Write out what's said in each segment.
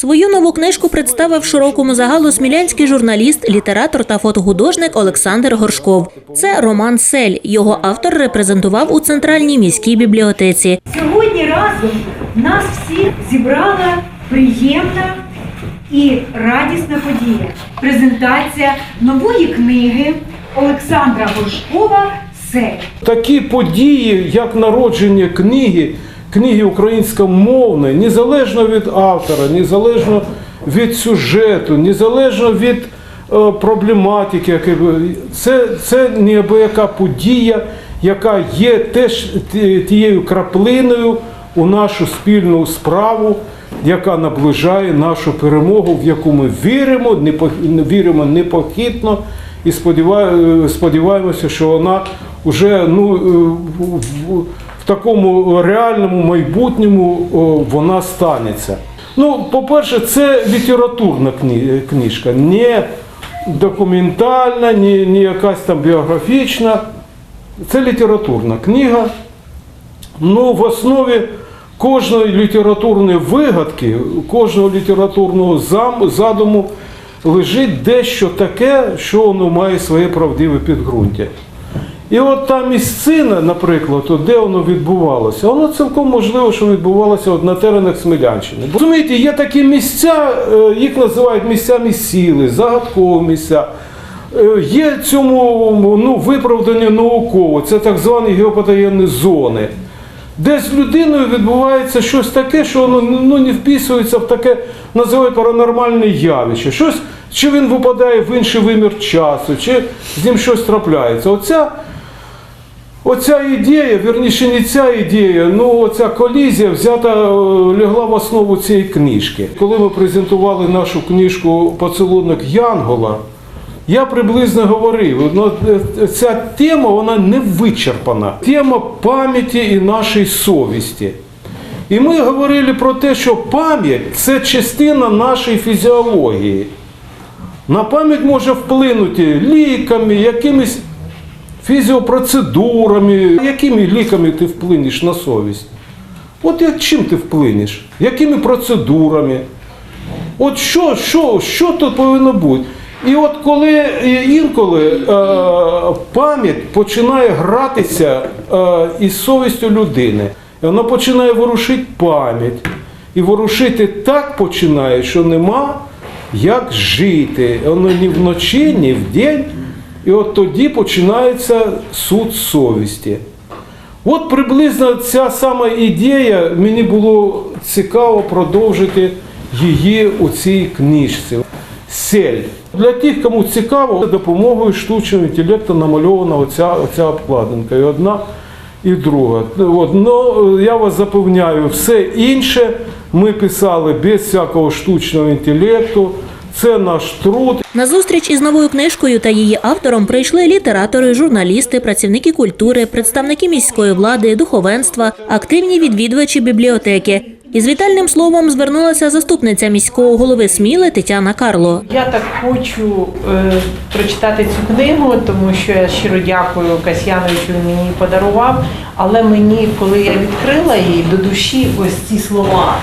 Свою нову книжку представив широкому загалу смілянський журналіст, літератор та фотохудожник Олександр Горшков. Це роман Сель. Його автор репрезентував у центральній міській бібліотеці. Сьогодні разом нас всіх зібрала приємна і радісна подія. Презентація нової книги Олександра Горшкова «Сель». Такі події, як народження книги, книги українськомовної, незалежно від автора, незалежно від сюжету, незалежно від е, проблематики, це, це неабияка подія, яка є теж тією краплиною у нашу спільну справу, яка наближає нашу перемогу, в яку ми віримо, непох- віримо непохитно. І сподіваємося, що вона вже ну, е, такому реальному майбутньому вона станеться. Ну, по-перше, це літературна книжка, не документальна, не, не якась там біографічна. Це літературна книга. Ну, в основі кожної літературної вигадки, кожного літературного задуму лежить дещо таке, що воно має своє правдиве підґрунтя. І от та місцина, наприклад, от де воно відбувалося, воно цілком можливо, що відбувалося от на теренах Смілянщини. Бо, Розумієте, є такі місця, е, їх називають місцями сіли, загадкові місця. Е, Є цьому ну, виправдання науково, це так звані геопатогенні зони. Де з людиною відбувається щось таке, що воно ну, не вписується в таке, називають паранормальне явище. Щось, чи він випадає в інший вимір часу, чи з ним щось трапляється. Оця, оця ідея, вірніше не ця ідея, ну оця колізія взята, е, лягла в основу цієї книжки. Коли ми презентували нашу книжку Поцілунок Янгола, я приблизно говорив, ну, е, ця тема вона не вичерпана. Тема пам'яті і нашої совісті. І ми говорили про те, що пам'ять це частина нашої фізіології. На пам'ять може вплинути ліками, якимись фізіопроцедурами. Якими ліками ти вплинеш на совість? От як чим ти вплинеш? Якими процедурами? От що, що, що тут повинно бути? І от коли інколи е, пам'ять починає гратися е, із совістю людини, і вона починає ворушити пам'ять. І ворушити так починає, що нема як жити. Воно ні вночі, ні вдень. І от тоді починається суд совісті. От приблизно ця сама ідея мені було цікаво продовжити її у цій книжці. Сель. Для тих, кому цікаво, допомогою штучного інтелекту намальована оця, оця обкладинка. І одна, і друга. От, ну, я вас запевняю, все інше ми писали без всякого штучного інтелекту. Це наш труд. На зустріч із новою книжкою та її автором прийшли літератори, журналісти, працівники культури, представники міської влади, духовенства, активні відвідувачі бібліотеки. Із вітальним словом звернулася заступниця міського голови Сміли Тетяна Карло. Я так хочу е, прочитати цю книгу, тому що я щиро дякую Касьяновичу, він мені подарував. Але мені, коли я відкрила її до душі, ось ці слова.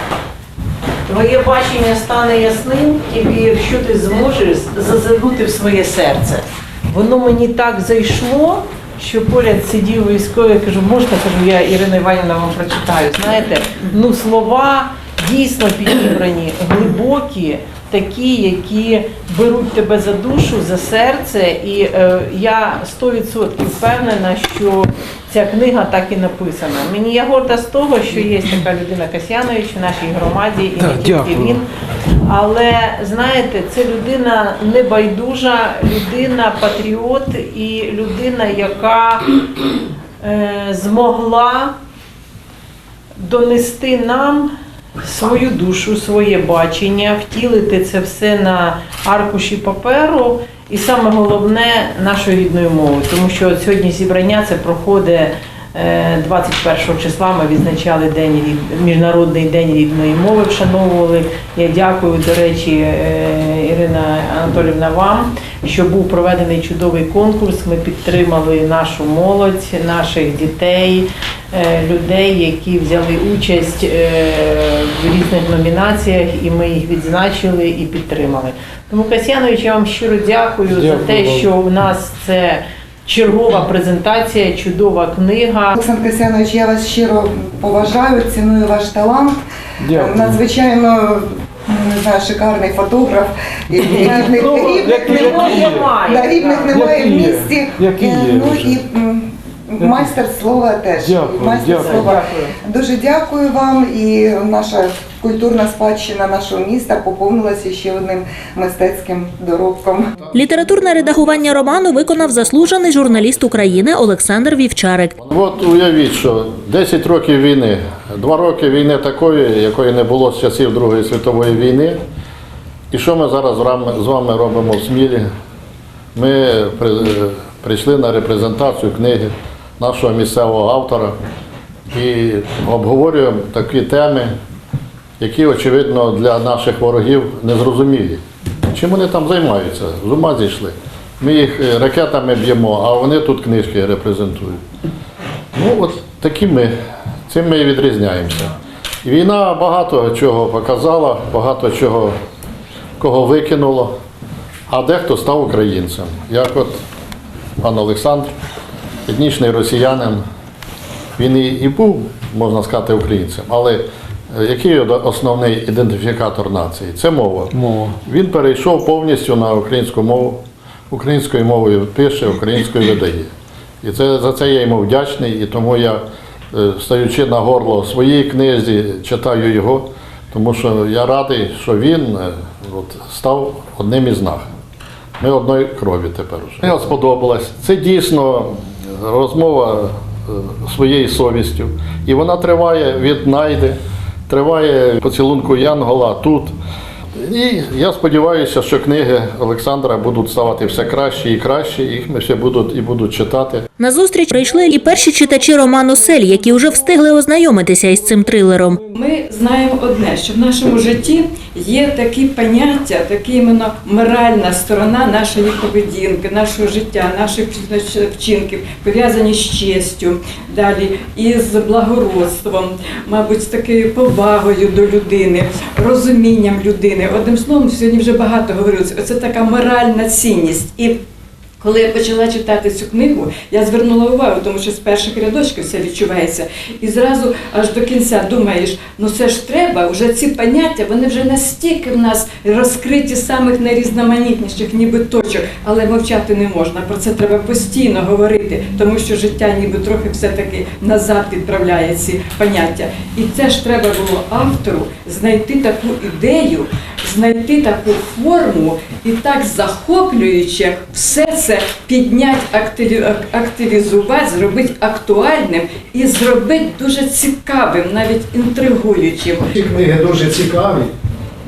Твоє бачення стане ясним, тільки якщо ти зможеш зазирнути в своє серце. Воно мені так зайшло, що поряд сидів військовий, я кажу, можна, кажу, я Ірина Іванівна вам прочитаю. Знаєте, ну слова дійсно підібрані, глибокі, такі, які беруть тебе за душу, за серце. І е, я 100% впевнена, що ця книга так і написана. Мені я горда з того, що є така людина Касьянович в нашій громаді, і не тільки він. Але знаєте, це людина небайдужа, людина патріот і людина, яка е, змогла донести нам свою душу, своє бачення, втілити це все на аркуші паперу. І саме головне нашою рідною мовою, тому що сьогодні зібрання це проходить е, 21 числа. Ми відзначали день міжнародний день рідної мови, вшановували. Я дякую, до речі, е, Ірина Анатолівна, вам, що був проведений чудовий конкурс. Ми підтримали нашу молодь, наших дітей. Е, людей, які взяли участь е, в різних номінаціях, і ми їх відзначили і підтримали. Тому Касьянович, я вам щиро дякую, за те, вам. що у нас це чергова презентація, чудова книга. Олександр Касянович, я вас щиро поважаю, ціную ваш талант. Дякую. Надзвичайно не знаю, шикарний фотограф. І рівних Ну, немає, які рівних немає в місті. Е, Ну і майстер слова теж. Дякую, майстер дякую. слова. Дякую. Дуже дякую вам. І наша культурна спадщина нашого міста поповнилася ще одним мистецьким доробком. Літературне редагування роману виконав заслужений журналіст України Олександр Вівчарик. От уявіть, що 10 років війни, 2 роки війни такої, якої не було з часів Другої світової війни. І що ми зараз з вами, робимо в Смілі? Ми прийшли на репрезентацію книги нашого місцевого автора і обговорюємо такі теми, які, очевидно, для наших ворогів незрозумілі. Чим вони там займаються? З ума зійшли. Ми їх е, ракетами б'ємо, а вони тут книжки репрезентують. Ну, от такі ми. Цим ми і відрізняємося. Війна багато чого показала, багато чого кого викинуло, а дехто став українцем. Як от пан Олександр, етнічний росіянин, він і, і був, можна сказати, українцем. Але е, який основний ідентифікатор нації? Це мова. Мова. Він перейшов повністю на українську мову, українською мовою пише, українською видає. І це, за це я йому вдячний, і тому я, е, стаючи на горло своїй книзі, читаю його, тому що я радий, що він е, от, став одним із нас. Ми одної крові тепер уже. Мені сподобалось. Це дійсно розмова е, своєю совістю. І вона триває від найди, триває поцілунку Янгола тут. І я сподіваюся, що книги Олександра будуть ставати все краще і краще, їх ми ще будуть і будуть читати. На зустріч прийшли і перші читачі роману Сель, які вже встигли ознайомитися із цим трилером. Ми знаємо одне, що в нашому житті є такі поняття, такі іменно моральна сторона нашої поведінки, нашого життя, наших вчинків, пов'язані з честю, далі із благородством, мабуть, з такою повагою до людини, розумінням людини. Одним словом, сьогодні вже багато говорилося. Оце така моральна цінність. І коли я почала читати цю книгу, я звернула увагу, тому що з перших рядочків все відчувається. І зразу аж до кінця думаєш, ну це ж треба, вже ці поняття, вони вже настільки в нас розкриті самих найрізноманітніших, ніби точок, але мовчати не можна. Про це треба постійно говорити, тому що життя ніби трохи все-таки назад відправляє ці поняття. І це ж треба було автору знайти таку ідею, знайти таку форму і так захоплююче все це підняти, активізувати, зробити актуальним і зробити дуже цікавим, навіть інтригуючим. Ці книги дуже цікаві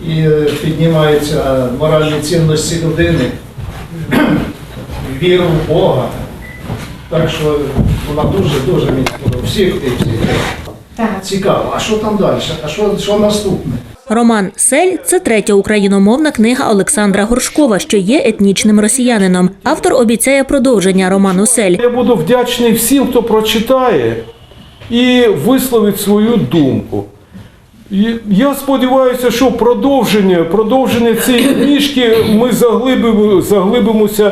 і е, піднімаються моральні цінності людини, віру в Бога. Так що вона дуже-дуже мені сподобалася. Всі книги. Цікаво. А що там далі? А що, що наступне? Роман Сель це третя україномовна книга Олександра Горшкова, що є етнічним росіянином. Автор обіцяє продовження роману Сель. Я буду вдячний всім, хто прочитає і висловить свою думку. Я сподіваюся, що продовження, продовження цієї книжки ми заглибимо, заглибимося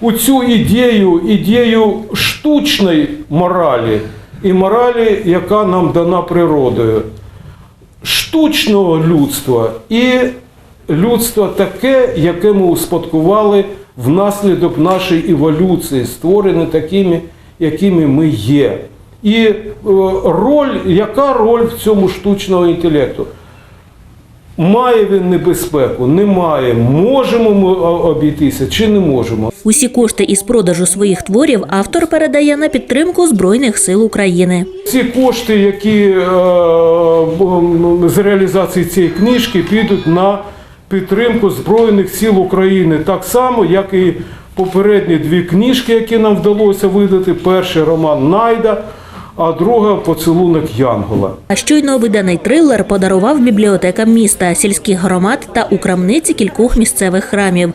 у цю ідею, ідею штучної моралі і моралі, яка нам дана природою. Штучного людства і людство таке, яке ми успадкували внаслідок нашої еволюції, створене такими, якими ми є. І е, роль, яка роль в цьому штучного інтелекту? Має він небезпеку? Немає. Можемо ми обійтися чи не можемо? Усі кошти із продажу своїх творів автор передає на підтримку Збройних сил України. Ці кошти, які е, з реалізації цієї книжки, підуть на підтримку Збройних сил України, так само, як і попередні дві книжки, які нам вдалося видати. Перший роман Найда, а друга поцілунок Янгола. А щойно виданий трилер подарував бібліотекам міста, сільських громад та у крамниці кількох місцевих храмів.